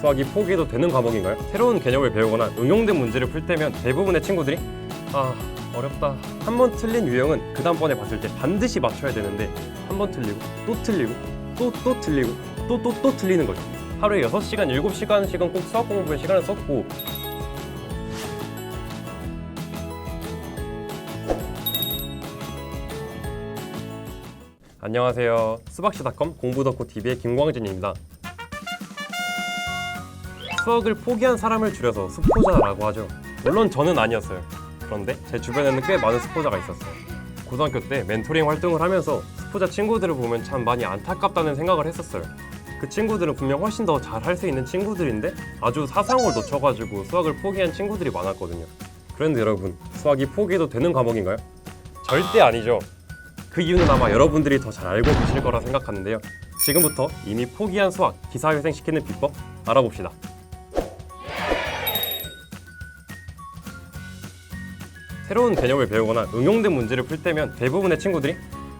수학이 포기해도 되는 과목인가요? 새로운 개념을 배우거나 응용된 문제를 풀 때면 대부분의 친구들이 아 어렵다. 한 번 틀린 유형은 그 다음번에 봤을 때 반드시 맞춰야 되는데 한 번 틀리고 또 틀리고 또 또 틀리고 또 또 또 틀리는 거죠. 하루에 6시간, 7시간씩은 꼭 수학 공부에 시간을 썼고. 안녕하세요. 수박시닷컴 공부덕후TV의 김광진입니다 수학을 포기한 사람을 줄여서 수포자라고 하죠. 물론 저는 아니었어요. 그런데 제 주변에는 꽤 많은 수포자가 있었어요. 고등학교 때 멘토링 활동을 하면서 수포자 친구들을 보면 참 많이 안타깝다는 생각을 했었어요. 그 친구들은 분명 훨씬 더 잘 할 수 있는 친구들인데 아주 사상을 놓쳐가지고 수학을 포기한 친구들이 많았거든요. 그런데 여러분, 수학이 포기해도 되는 과목인가요? 절대 아니죠. 그 이유는 아마 여러분들이 더 잘 알고 계실 거라 생각하는데요. 지금부터 이미 포기한 수학 기사회생시키는 비법 알아봅시다. 새로운 개념을 배우거나 응용된 문제를 풀 때면 대부분의 친구들이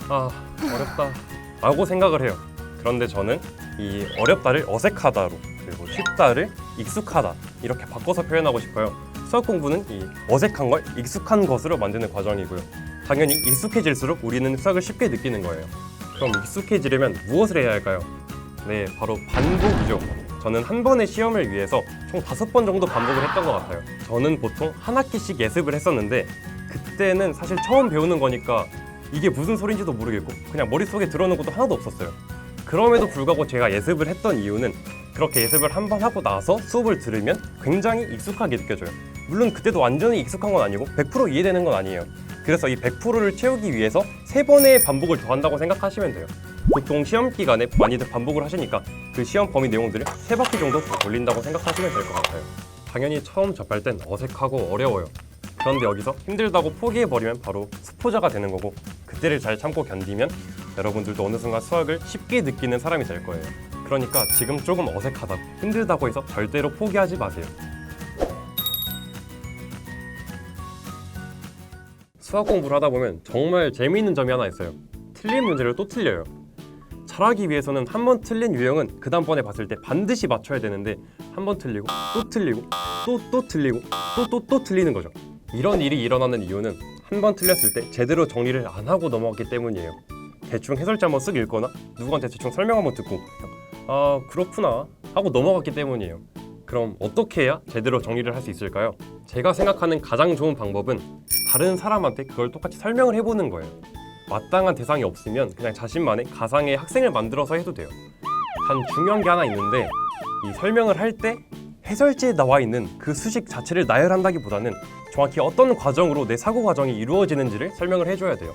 아 어렵다 라고 생각을 해요. 그런데 저는 이 어렵다를 어색하다로 그리고 쉽다를 익숙하다 이렇게 바꿔서 표현하고 싶어요. 수학 공부는 이 어색한 걸 익숙한 것으로 만드는 과정이고요. 당연히 익숙해질수록 우리는 수학을 쉽게 느끼는 거예요. 그럼 익숙해지려면 무엇을 해야 할까요? 네 바로 반복이죠 저는 한 번의 시험을 위해서 총 다섯 번 정도 반복을 했던 것 같아요. 저는 보통 한 학기씩 예습을 했었는데 그때는 사실 처음 배우는 거니까 이게 무슨 소린지도 모르겠고 그냥 머릿속에 들어오는 것도 하나도 없었어요. 그럼에도 불구하고 제가 예습을 했던 이유는 그렇게 예습을 한 번 하고 나서 수업을 들으면 굉장히 익숙하게 느껴져요. 물론 그때도 완전히 익숙한 건 아니고 100% 이해되는 건 아니에요. 그래서 이 100%를 채우기 위해서 세 번의 반복을 더한다고 생각하시면 돼요. 보통 시험 기간에 많이들 반복을 하시니까 그 시험 범위 내용들을 세 바퀴 정도 더 돌린다고 생각하시면 될 것 같아요. 당연히 처음 접할 땐 어색하고 어려워요. 그런데 여기서 힘들다고 포기해버리면 바로 수포자가 되는 거고 그때를 잘 참고 견디면 여러분들도 어느 순간 수학을 쉽게 느끼는 사람이 될 거예요. 그러니까 지금 조금 어색하다고 힘들다고 해서 절대로 포기하지 마세요. 수학 공부를 하다 보면 정말 재미있는 점이 하나 있어요. 틀린 문제를 또 틀려요. 잘하기 위해서는 한 번 틀린 유형은 그 다음번에 봤을 때 반드시 맞춰야 되는데 한 번 틀리고 또 틀리고 또 또 틀리고 또 또 또 틀리는 거죠. 이런 일이 일어나는 이유는 한 번 틀렸을 때 제대로 정리를 안 하고 넘어갔기 때문이에요. 대충 해설지 한번 쓱 읽거나 누구한테 대충 설명 한번 듣고 아 그렇구나 하고 넘어갔기 때문이에요. 그럼 어떻게 해야 제대로 정리를 할 수 있을까요? 제가 생각하는 가장 좋은 방법은 다른 사람한테 그걸 똑같이 설명을 해보는 거예요. 마땅한 대상이 없으면 그냥 자신만의 가상의 학생을 만들어서 해도 돼요. 단 중요한 게 하나 있는데 이 설명을 할 때 해설지에 나와 있는 그 수식 자체를 나열한다기보다는 정확히 어떤 과정으로 내 사고 과정이 이루어지는지를 설명을 해줘야 돼요.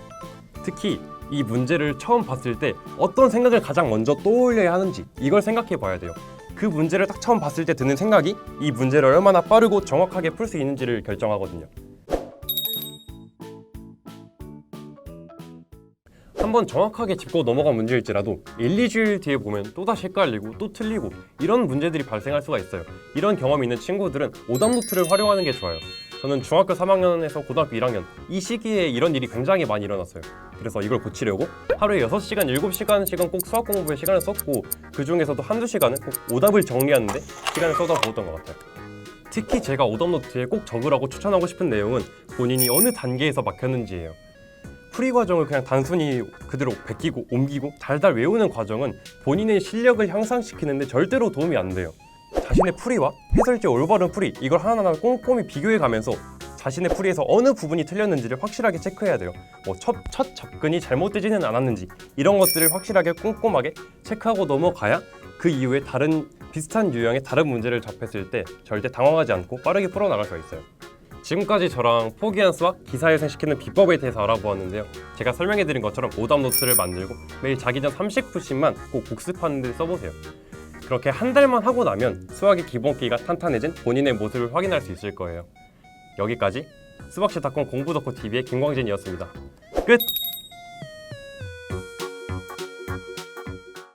특히 이 문제를 처음 봤을 때 어떤 생각을 가장 먼저 떠올려야 하는지 이걸 생각해 봐야 돼요. 그 문제를 딱 처음 봤을 때 드는 생각이 이 문제를 얼마나 빠르고 정확하게 풀 수 있는지를 결정하거든요. 한번 정확하게 짚고 넘어간 문제일지라도 1, 2주일 뒤에 보면 또다시 헷갈리고 또 틀리고 이런 문제들이 발생할 수가 있어요. 이런 경험이 있는 친구들은 오답노트를 활용하는 게 좋아요. 저는 중학교 3학년에서 고등학교 1학년 이 시기에 이런 일이 굉장히 많이 일어났어요. 그래서 이걸 고치려고 하루에 6시간, 7시간씩은 꼭 수학 공부에 시간을 썼고 그 중에서도 한두 시간은 꼭 오답을 정리하는데 시간을 쏟아부었던 것 같아요. 특히 제가 오답노트에 꼭 적으라고 추천하고 싶은 내용은 본인이 어느 단계에서 막혔는지예요. 풀이 과정을 그냥 단순히 그대로 베끼고 옮기고 달달 외우는 과정은 본인의 실력을 향상시키는데 절대로 도움이 안 돼요. 자신의 풀이와 해설지 올바른 풀이 이걸 하나하나 꼼꼼히 비교해 가면서 자신의 풀이에서 어느 부분이 틀렸는지를 확실하게 체크해야 돼요. 뭐 첫, 첫 접근이 잘못되지는 않았는지 이런 것들을 확실하게 꼼꼼하게 체크하고 넘어가야 그 이후에 다른 비슷한 유형의 다른 문제를 접했을 때 절대 당황하지 않고 빠르게 풀어나갈 수가 있어요. 지금까지 저랑 포기한 수학 기사회생시키는 비법에 대해서 알아보았는데요. 제가 설명해드린 것처럼 오답 노트를 만들고 매일 자기 전 30분씩만 꼭 복습하는 데 써보세요. 그렇게 한 달만 하고 나면 수학의 기본기가 탄탄해진 본인의 모습을 확인할 수 있을 거예요. 여기까지 수박시닷컴 공부덕후 TV의 김광진이었습니다. 끝!